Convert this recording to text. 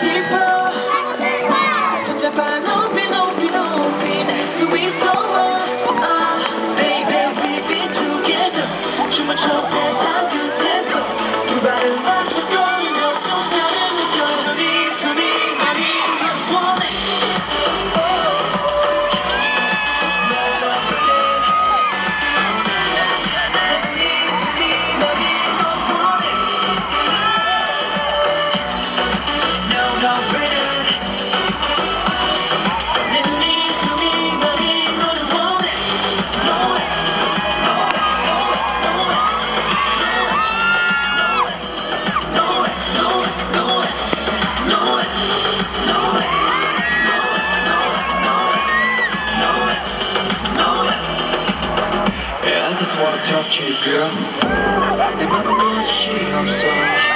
싶어. 손잡아 높이 높이 높이 날 수 있어. 아. 지금 내 맘은 거짓이 없어.